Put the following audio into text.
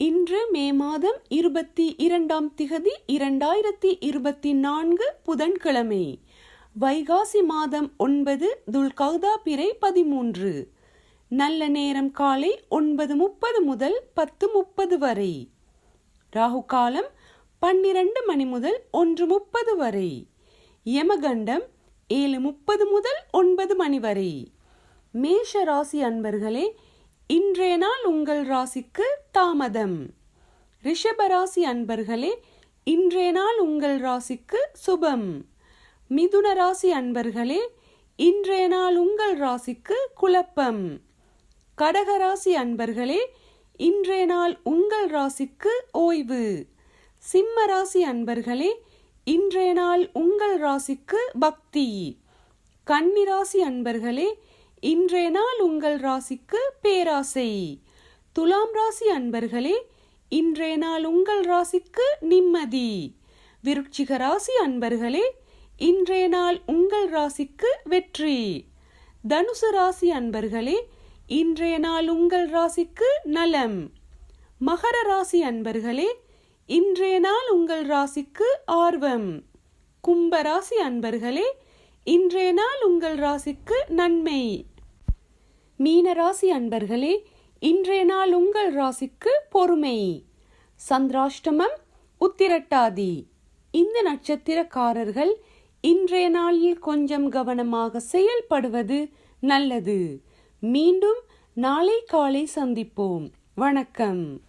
இன்று மே மாதம் இருபத்தி இரண்டாம் திகதி இரண்டாயிரத்தி இருபத்தி நான்கு புதன்கிழமை. வைகாசி மாதம் ஒன்பது துல்கௌதா பிறை பதிமூன்று. நல்ல நேரம் காலை ஒன்பது முப்பது முதல் பத்து முப்பது வரை. ராகு காலம் பன்னிரண்டு மணி முதல் ஒன்று முப்பது வரை. யமகண்டம் ஏழு முப்பது முதல் ஒன்பது மணி வரை. மேஷ ராசி அன்பர்களே இன்றைய நாள் உங்கள் ராசிக்கு தாமதம். ரிஷபராசி அன்பர்களே இன்றைய நாள் உங்கள் ராசிக்கு சுபம். மிதுன ராசி அன்பர்களே இன்றைய நாள் உங்கள் ராசிக்கு குழப்பம். கடக ராசி அன்பர்களே இன்றைய நாள் உங்கள் ராசிக்கு ஓய்வு. சிம்ம ராசி அன்பர்களே இன்றைய நாள் உங்கள் ராசிக்கு பக்தி. கன்னிராசி அன்பர்களே இன்றைய நாள் உங்கள் ராசிக்கு பேராசை. துலாம் ராசி அன்பர்களே இன்றைய நாள் உங்கள் ராசிக்கு நிம்மதி. விருட்சிக ராசி அன்பர்களே இன்றைய நாள் உங்கள் ராசிக்கு வெற்றி. தனுசு ராசி அன்பர்களே இன்றைய நாள் உங்கள் ராசிக்கு நலம். மகர ராசி அன்பர்களே இன்றைய நாள் உங்கள் ராசிக்கு ஆர்வம். கும்ப ராசி அன்பர்களே இன்றைய நாள் உங்கள் ராசிக்கு நன்மை. மீன ராசி அன்பர்களே இன்றைய நாள் உங்கள் ராசிக்கு பொறுமை. சந்திராஷ்டமம் உத்திரட்டாதி. இந்த நட்சத்திரக்காரர்கள் இன்றைய நாளில் கொஞ்சம் கவனமாக செயல்படுவது நல்லது. மீண்டும் நாளை காலை சந்திப்போம். வணக்கம்.